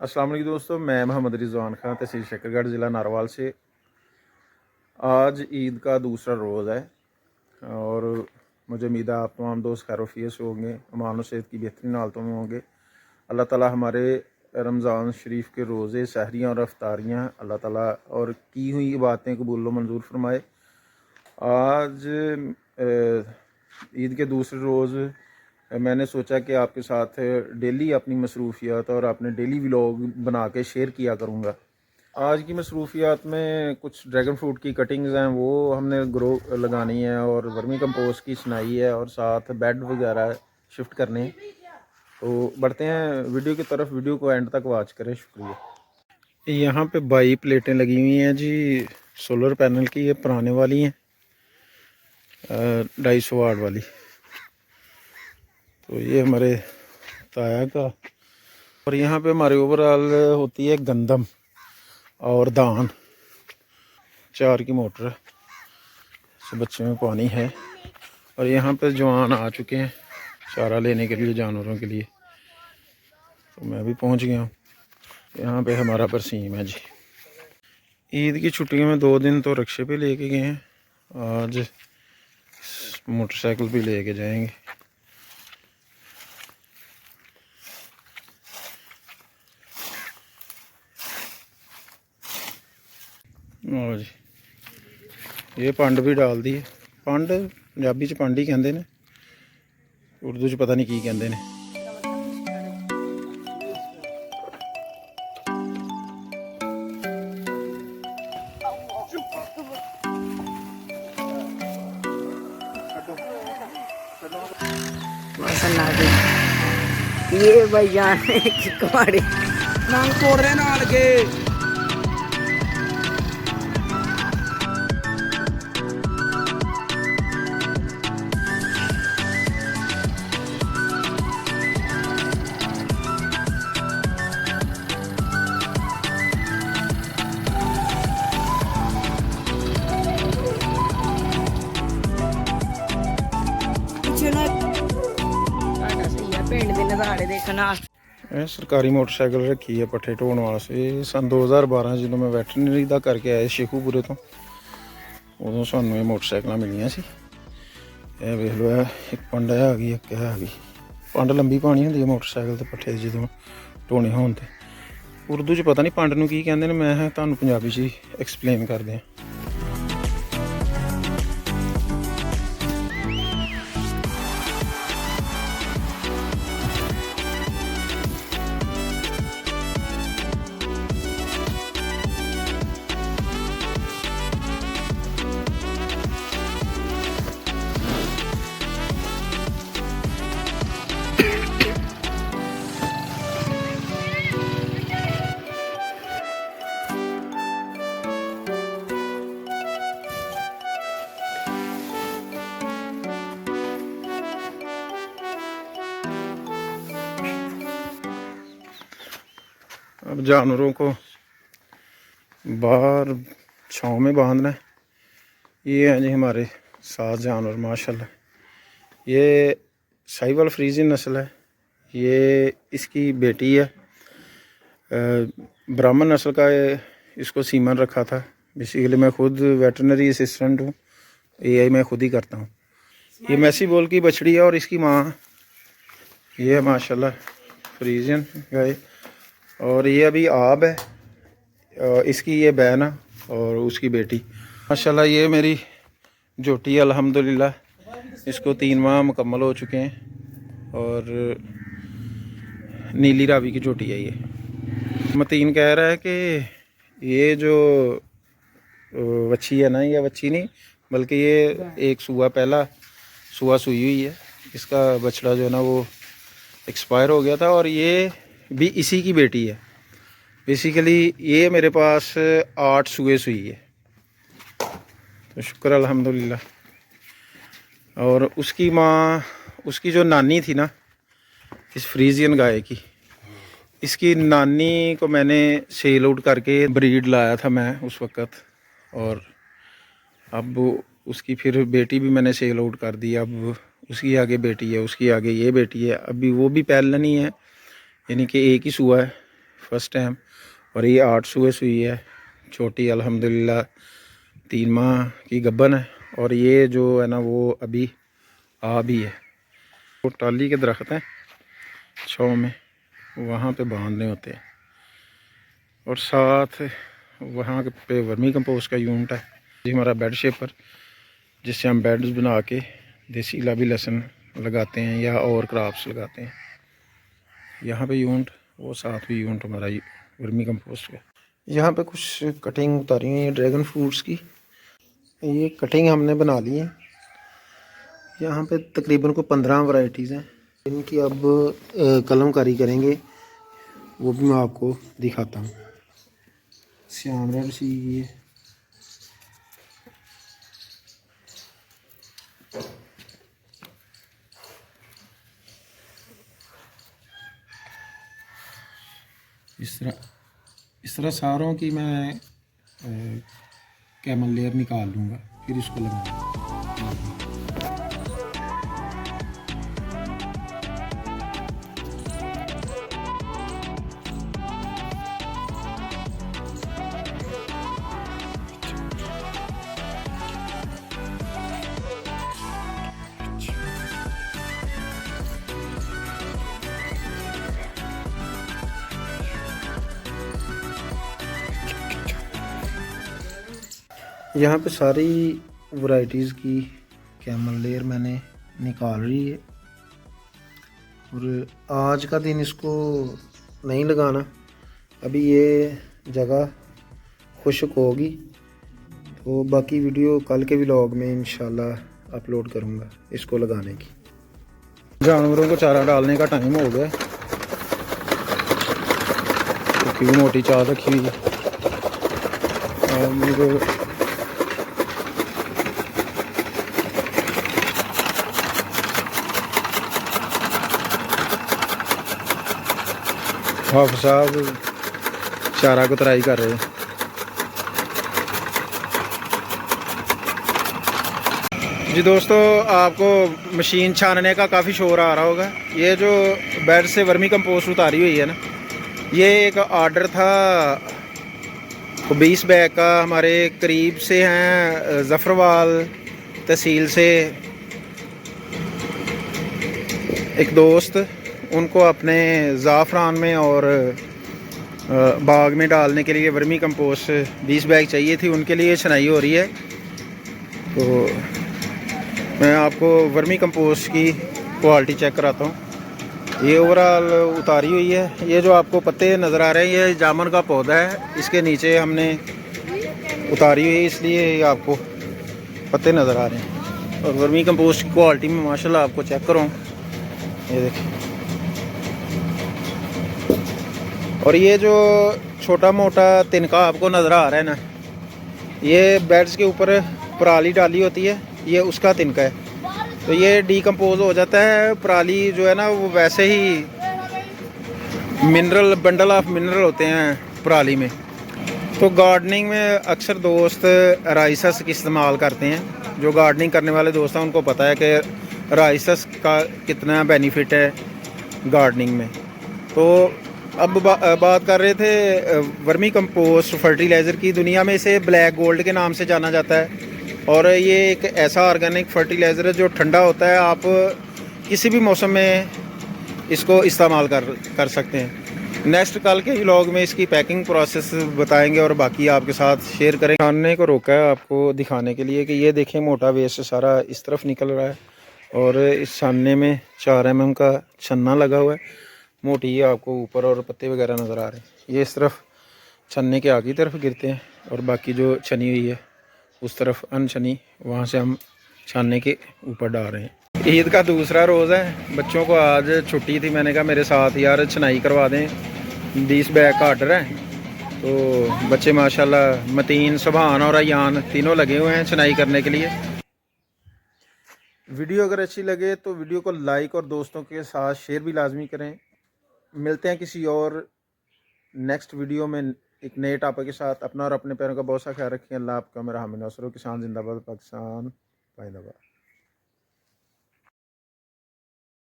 السلام علیکم دوستوں میں محمد رضوان خان، تحصیل شکرگڑھ، ضلع ناروال سے۔ آج عید کا دوسرا روز ہے اور مجھے امید ہے آپ تمام دوست خیروفیس ہوں گے امان و صحت کی بہترین حالتوں میں ہوں گے۔ اللہ تعالیٰ ہمارے رمضان شریف کے روزے، سحریاں اور افطاریاں اللہ تعالیٰ اور کی ہوئی باتیں قبول و منظور فرمائے۔ آج عید کے دوسرے روز میں نے سوچا کہ آپ کے ساتھ ڈیلی اپنی مصروفیات اور اپنے ڈیلی ولاگ بنا کے شیئر کیا کروں گا۔ آج کی مصروفیات میں کچھ ڈریگن فروٹ کی کٹنگز ہیں، وہ ہم نے گرو لگانی ہے اور ورمی کمپوسٹ کی سنائی ہے اور ساتھ بیڈ وغیرہ شفٹ کرنے ہیں۔ تو بڑھتے ہیں، ویڈیو کی طرف ویڈیو کو اینڈ تک واچ کریں۔ شکریہ۔ یہاں پہ بائی پلیٹیں لگی ہوئی ہیں جی سولر پینل کی، یہ پرانے والی ہیں ڈھائی سو واٹ والی۔ تو یہ ہمارے تایا کا اور یہاں پہ ہمارے اوور آل ہوتی ہے گندم اور دان۔ چار کی موٹر ہے۔ اس بچے میں پانی ہے۔ اور یہاں پہ جوان آ چکے ہیں چارہ لینے کے لیے، جانوروں کے لیے۔ تو میں بھی پہنچ گیا ہوں۔ یہاں پہ ہمارا برسیم ہے جی۔ عید کی چھٹیوں میں دو دن تو رکشے پہ لے کے گئے ہیں۔ آج موٹر سائیکل پہ لے کے جائیں گے۔ ਲਓ ਜੀ। ਇਹ ਪੰਡ ਵੀ ਡਾਲਦੀ ਹੈ। ਪੰਡ ਪੰਜਾਬੀ ਚ ਪੰਡ ਹੀ ਕਹਿੰਦੇ ਨੇ। ਉਰਦੂ ਚ ਪਤਾ ਨਹੀਂ ਕੀ ਕਹਿੰਦੇ ਨੇ। ਮਸਨ ਆ ਗਈ ਇਹ ਭਾਈ ਜਾਨ ਕਿ ਕੁਮਾਰੀ ਨੰਗ ਤੋੜ ਨਜ਼ਾਰੇ ਇਹ ਸਰਕਾਰੀ ਮੋਟਰਸਾਈਕਲ ਰੱਖੀ ਹੈ ਪੱਠੇ ਢੋਣ ਵਾਸਤੇ। ਇਹ ਸਨ 2012 ਜਦੋਂ ਮੈਂ ਵੈਟਰਨਰੀ ਦਾ ਕਰਕੇ ਆਇਆ ਸ਼ੇਖੂਪੁਰੇ ਤੋਂ, ਉਦੋਂ ਸਾਨੂੰ ਇਹ ਮੋਟਰਸਾਈਕਲਾਂ ਮਿਲੀਆਂ ਸੀ। ਇਹ ਵੇਖ ਲਓ, ਇਹ ਇੱਕ ਪੰਡ ਆ ਗਈ, ਇੱਕ ਇਹ ਆ ਗਈ। ਪੰਡ ਲੰਬੀ ਪਾਣੀ ਹੁੰਦੀ ਹੈ ਮੋਟਰਸਾਈਕਲ ਤੇ ਪੱਠੇ ਜਦੋਂ ਢੋਣੇ ਹੋਣ ਤੇ। ਉਰਦੂ ਚ ਪਤਾ ਨਹੀਂ ਪੰਡ ਨੂੰ ਕੀ ਕਹਿੰਦੇ ਨੇ, ਮੈਂ ਤੁਹਾਨੂੰ ਪੰਜਾਬੀ ਚ ਹੀ ਐਕਸਪਲੇਨ ਕਰਦੇ اب جانوروں کو باہر چھاؤں میں باندھنا ہے۔ یہ ہیں جی ہمارے سات جانور ماشاء اللہ یہ سائیول فریزی نسل ہے۔ یہ اس کی بیٹی ہے۔ برہمن نسل کا اس کو سیمن رکھا تھا۔ بیسیکلی میں خود ویٹرنری اسسٹنٹ ہوں۔ یہ آئی میں خود ہی کرتا ہوں۔ یہ میسی بول کی بچڑی ہے اور اس کی ماں۔ یہ ہے ماشاء اللہ فریزین۔ گائے اور یہ ابھی آب ہے اس کی یہ بہن اور اس کی بیٹی۔ ماشاءاللہ یہ میری جوٹی ہے، الحمدللہ۔ اس کو تین ماہ مکمل ہو چکے ہیں، اور نیلی راوی کی جوٹی ہے یہ۔ متین کہہ رہا ہے کہ یہ جو وچھی ہے نا، یہ وچھی نہیں، بلکہ یہ ایک سوا پہلا سوا سوئی ہوئی ہے۔ اس کا بچڑا جو ہے نا، وہ ایکسپائر ہو گیا تھا، اور یہ بھی اسی کی بیٹی ہے۔ بیسیکلی یہ میرے پاس آٹھ سوئے سوئی ہے۔ تو شکر الحمدللہ۔ اور اس کی ماں، اس کی جو نانی تھی نا، اس فریزین گائے کی، اس کی نانی کو میں نے سیل آؤٹ کر کے بریڈ لایا تھا میں اس وقت۔ اور اب اس کی پھر بیٹی بھی میں نے سیل آؤٹ کر دی۔ اب اس کی آگے بیٹی ہے، اس کی آگے یہ بیٹی ہے۔ ابھی وہ بھی پہلنی ہے۔ یعنی کہ ایک ہی سوا ہے فرسٹ ٹائم اور یہ آٹھ سوئے سوئی ہے۔ چھوٹی الحمدللہ تین ماہ کی گبن ہے اور یہ جو ہے نا وہ ابھی آ بھی ہے۔ وہ ٹالی کے درخت ہیں چھو میں وہاں پہ باندھنے ہوتے ہیں۔ اور ساتھ وہاں پہ ورمی کمپوز کا یونٹ ہے جی ہمارا بیڈ شیپر جس سے ہم بیڈز بنا کے دیسی لابی لہسن لگاتے ہیں یا اور کراپس لگاتے ہیں۔ یہاں پہ یونٹ، وہ ساتھ بھی یونٹ ہمارا ورمی کمپوسٹ کا یہاں پہ کچھ کٹنگ اتاری ہوئی ہیں ڈریگن فروٹس کی۔ یہ کٹنگ ہم نے بنا لی ہے یہاں پہ تقریباً کو پندرہ ورائٹیز ہیں۔ ان کی اب قلم کاری کریں گے۔ وہ بھی میں آپ کو دکھاتا ہوں۔ سیام ریڈ سی، یہ اس طرح اس طرح ساروں کی میں کیمل لیئر نکال لوں گا، پھر اس کو لگاؤں گا۔ یہاں پہ ساری ورائٹیز کی کیمل لیئر میں نے نکال رہی ہے۔ اور آج کا دن اس کو نہیں لگانا۔ ابھی یہ جگہ خشک ہوگی۔ تو باقی ویڈیو کل کے ولاگ میں انشاءاللہ اپلوڈ کروں گا اس کو لگانے کی۔ جانوروں کو چارہ ڈالنے کا ٹائم ہو گیا۔ کیوں موٹی چار رکھی ہوئی۔ ہے حافظ صاحب چارہ کو ترائی کر رہے ہیں۔ جی دوستو، آپ کو مشین چھاننے کا کافی شور آ رہا ہوگا۔ یہ جو بیڈ سے ورمی کمپوسٹ اتاری ہوئی ہے نا، یہ ایک آرڈر تھا۔ بیس بیگ کا، ہمارے قریب سے ہیں، ظفروال تحصیل سے۔ ایک دوست ان کو اپنے زعفران میں اور باغ میں ڈالنے کے لیے ورمی کمپوسٹ بیس بیگ چاہیے تھی، ان کے لیے چھنائی ہو رہی ہے۔ تو میں آپ کو ورمی کمپوسٹ کی کوالٹی چیک کراتا ہوں۔ یہ اوورال اتاری ہوئی ہے۔ یہ جو آپ کو پتے نظر آ رہے ہیں، یہ جامن کا پودا ہے۔ اس کے نیچے ہم نے اتاری ہوئی ہے، اس لیے یہ آپ کو پتے نظر آ رہے ہیں۔ اور ورمی کمپوسٹ کی کوالٹی میں ماشاءاللہ آپ کو چیک کروں یہ دیکھیں۔ اور یہ جو چھوٹا موٹا تنکا آپ کو نظر آ رہا ہے نا، یہ بیڈز کے اوپر پرالی ڈالی ہوتی ہے، یہ اس کا تنکا ہے۔ تو یہ ڈیکمپوز ہو جاتا ہے، پرالی جو ہے نا، وہ ویسے ہی منرل بنڈل آف منرل ہوتے ہیں پرالی میں۔ تو گارڈننگ میں اکثر دوست رائسس کی استعمال کرتے ہیں۔ جو گارڈننگ کرنے والے دوست ہیں، ان کو پتہ ہے کہ رائسس کا کتنا بینیفٹ ہے گارڈننگ میں۔ تو اب بات کر رہے تھے ورمی کمپوسٹ فرٹیلائزر کی دنیا میں اسے بلیک گولڈ کے نام سے جانا جاتا ہے۔ اور یہ ایک ایسا آرگینک فرٹیلائزر ہے جو ٹھنڈا ہوتا ہے، آپ کسی بھی موسم میں اس کو استعمال کر کر سکتے ہیں۔ نیکسٹ کال کے لوگ میں اس کی پیکنگ پروسیس بتائیں گے اور باقی آپ کے ساتھ شیئر کریں کھانے کو روکا ہے آپ کو دکھانے کے لیے کہ یہ دیکھیں، موٹا ویسٹ سارا اس طرف نکل رہا ہے اور اس چھاننے میں چار ایم ایم کا چھنا لگا ہوا ہے۔ موٹی ہے، آپ کو اوپر اور پتے وغیرہ نظر آ رہے ہیں۔ یہ اس طرف چھننے کے آگے طرف گرتے ہیں اور باقی جو چھنی ہوئی ہے، اس طرف ان چھنی، وہاں سے ہم چھاننے کے اوپر ڈال رہے ہیں۔ عید کا دوسرا روز ہے۔ بچوں کو آج چھٹی تھی، میں نے کہا میرے ساتھ یار چھنائی کروا دیں۔ بیس بیگ کا آڈر ہے۔ تو بچے ماشاءاللہ متین، سبحان اور ایان تینوں لگے ہوئے ہیں چنائی کرنے کے لیے۔ ویڈیو اگر اچھی لگے تو ویڈیو کو لائک اور دوستوں کے ساتھ شیئر بھی لازمی کریں۔ ملتے ہیں کسی اور نیکسٹ ویڈیو میں ایک نئے ٹاپک کے ساتھ. اپنا اور اپنے پیروں کا بہت سا خیال رکھیں اللہ آپ کا. میرا حامد نصر کسان زندہ باد، پاکستان. پائندہ باد